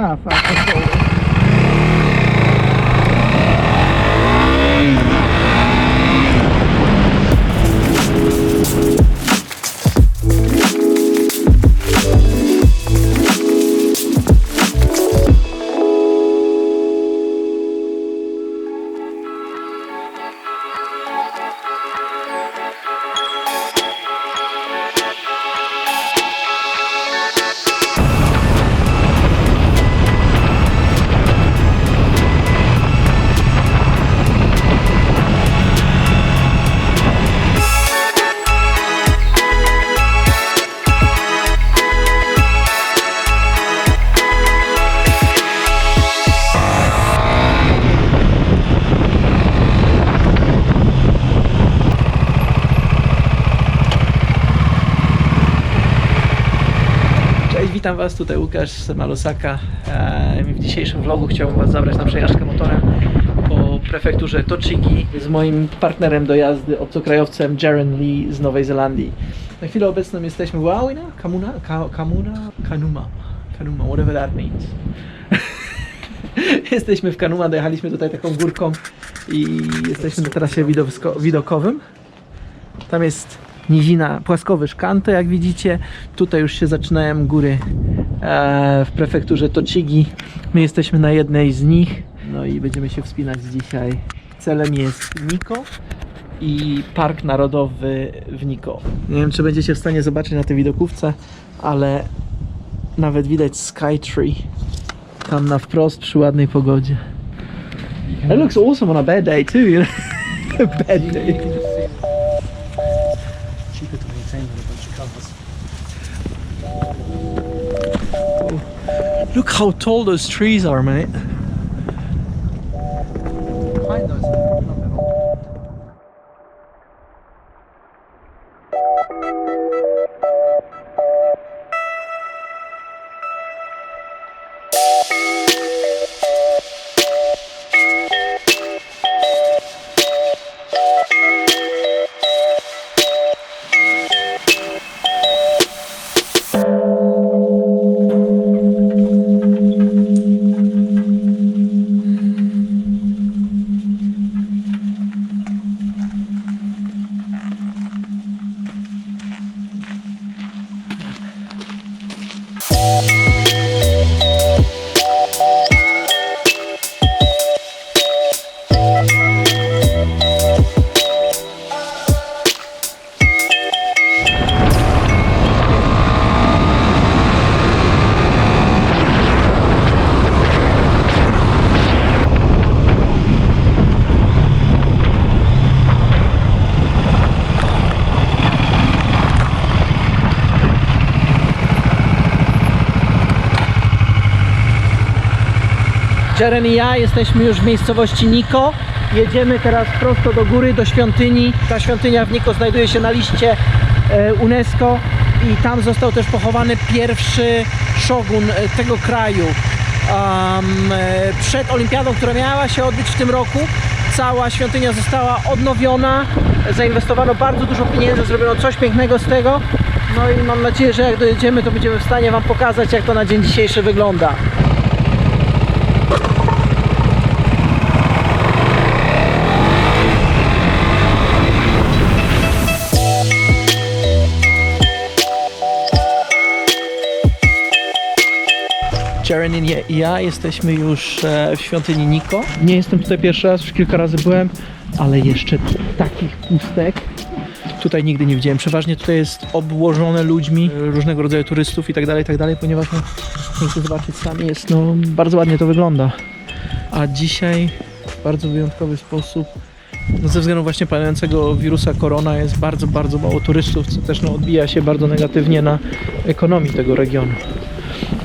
Ah, fuck. Was, tutaj Łukasz z Malosaka. E, W dzisiejszym vlogu chciałbym Was zabrać na przejażdżkę motorem po prefekturze Tochigi z moim partnerem do jazdy, obcokrajowcem Jaren Lee z Nowej Zelandii. Na chwilę obecną jesteśmy w Wałina? Kamuna? Ka, Kamuna? Kanuma. Kanuma, whatever that means. jesteśmy w Kanuma, dojechaliśmy tutaj taką górką i jesteśmy na tarasie widokowym. Tam jest nizina, płaskowy szkanto, jak widzicie. Tutaj już się zaczynają góry e, w prefekturze Tochigi. My jesteśmy na jednej z nich. No i będziemy się wspinać dzisiaj. Celem jest Niko i Park Narodowy w Niko. Nie wiem, czy będziecie w stanie zobaczyć na tej widokówce, ale nawet widać Skytree tam na wprost przy ładnej pogodzie. It looks awesome on a bad day too, you know? bad day. Look how tall those trees are, mate. Jeren i ja jesteśmy już w miejscowości Niko. Jedziemy teraz prosto do góry, do świątyni. Ta świątynia w Niko znajduje się na liście e, UNESCO i tam został też pochowany pierwszy szogun e, tego kraju. E, przed olimpiadą, która miała się odbyć w tym roku, cała świątynia została odnowiona. Zainwestowano bardzo dużo pieniędzy, zrobiono coś pięknego z tego. No i mam nadzieję, że jak dojedziemy, to będziemy w stanie Wam pokazać, jak to na dzień dzisiejszy wygląda. Jaren i ja jesteśmy już e, w świątyni Niko. Nie jestem tutaj pierwszy raz, już kilka razy byłem, ale jeszcze takich pustek tutaj nigdy nie widziałem. Przeważnie tutaj jest obłożone ludźmi, różnego rodzaju turystów i tak dalej, tak dalej, ponieważ no, możecie zobaczyć sami, jest no, bardzo ładnie to wygląda. A dzisiaj w bardzo wyjątkowy sposób no ze względu właśnie panującego wirusa korona jest bardzo, bardzo mało turystów, co też no, odbija się bardzo negatywnie na ekonomii tego regionu.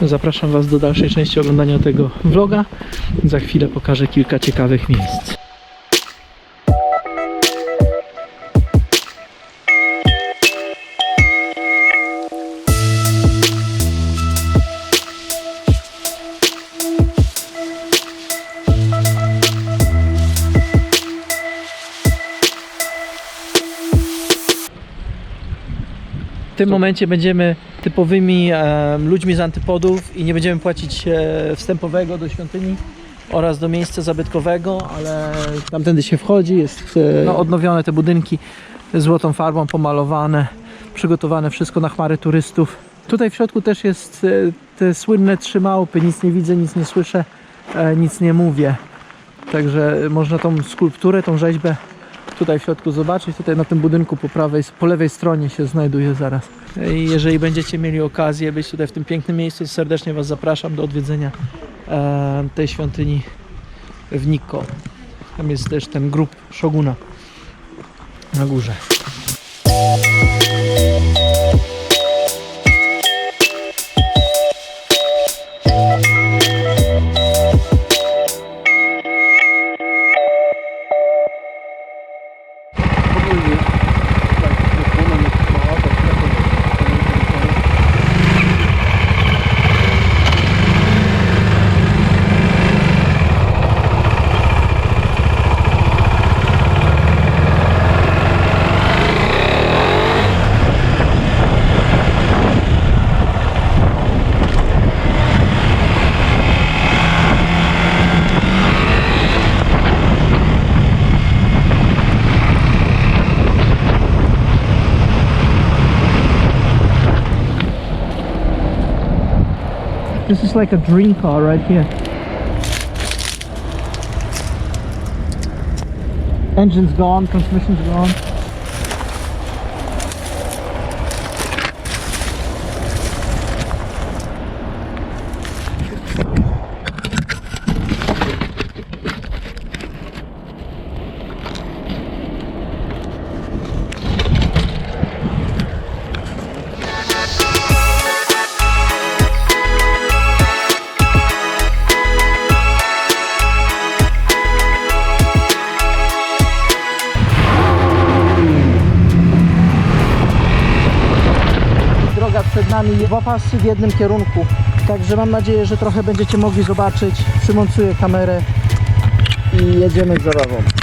Zapraszam Was do dalszej części oglądania tego vloga. Za chwilę pokażę kilka ciekawych miejsc. W tym momencie będziemy typowymi e, ludźmi z antypodów i nie będziemy płacić e, wstępowego do świątyni oraz do miejsca zabytkowego, ale tamtędy się wchodzi, jest e, no, odnowione te budynki złotą farbą pomalowane, przygotowane wszystko na chmary turystów. Tutaj w środku też jest e, te słynne trzy małpy, nic nie widzę, nic nie słyszę, e, nic nie mówię. Także można tą skulpturę, tą rzeźbę tutaj w środku zobaczyć. Tutaj na tym budynku po prawej, po lewej stronie się znajduje zaraz. I jeżeli będziecie mieli okazję być tutaj w tym pięknym miejscu, serdecznie Was zapraszam do odwiedzenia e, tej świątyni w Nikko. Tam jest też ten grób Szoguna na górze. This is like a dream car right here. Engine's gone, transmission's gone. Droga przed nami dwa pasy w jednym kierunku. Także mam nadzieję, że trochę będziecie mogli zobaczyć. Przymontuję kamerę i jedziemy z zabawą.